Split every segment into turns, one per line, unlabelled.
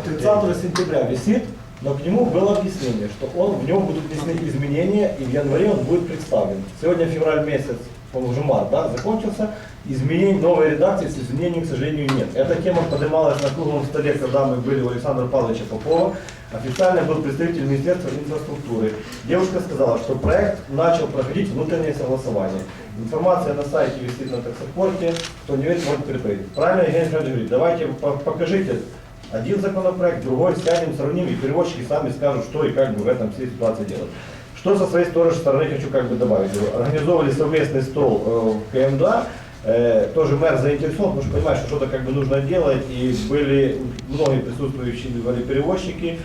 от 30 сентября висит, но к нему было объяснение, что он, в него будут внесены изменения, и в январе он будет представлен. Сегодня февраль месяц, по-моему, уже март, да, закончился, изменений, новой редакции с изменениями, к сожалению, нет. Эта тема поднималась на круглом столе, когда мы были у Александра Павловича Попова. Официально был представитель Министерства инфраструктуры. Девушка сказала, что проект начал проходить внутреннее согласование. Информация на сайте висит на таксопорте, кто не верит, может перепроверить. Правильно Евгений Федорович говорит, давайте по- покажите один законопроект, другой, сядем, сравним, и переводчики сами скажут, что и как бы в этом всей ситуации делать. Что со своей тоже стороны хочу как бы добавить. Организовывали совместный стол э, в КМДА, Э, тоже мэр заинтересован, потому что понимает, что что-то как бы нужно делать, и были многие присутствующие были перевозчики,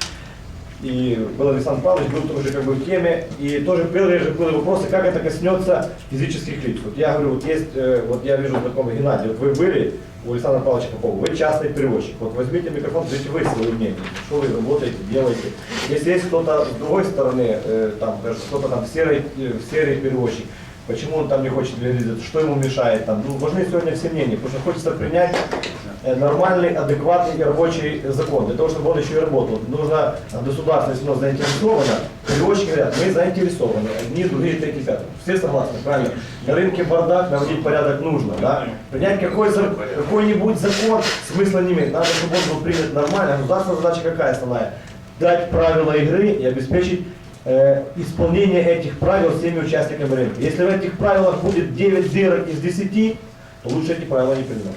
и был Александр Павлович, был тоже как бы в теме, и тоже же были вопросы, как это коснется физических лиц. Вот я говорю, вот есть, э, вот я вижу знакомый Геннадий, вот вы были у Александра Павловича Попова, вы частный перевозчик, вот возьмите микрофон, скажите вы свое мнение, что вы работаете, делаете. Если есть кто-то с другой стороны, э, там, кто-то там в серой, э, перевозчик, Почему он там не хочет реализовать, что ему мешает там. Ну, важны сегодня все мнения, потому что хочется принять нормальный, адекватный и рабочий закон, для того, чтобы он еще и работал. Нужно э, государство, если оно заинтересовано, перевозчики говорят, мы заинтересованы, одни, другие, третьи, пятые. Все согласны, правильно? На рынке бардак, наводить порядок нужно, да? Принять какой, какой-нибудь закон смысла не имеет. Надо, чтобы он был принят нормально. А Государственная задача какая основная? Дать правила игры и обеспечить э, исполнение этих правил всеми участниками рынка. Если в этих правилах будет 9 дырок из 10, то лучше эти правила не принимать.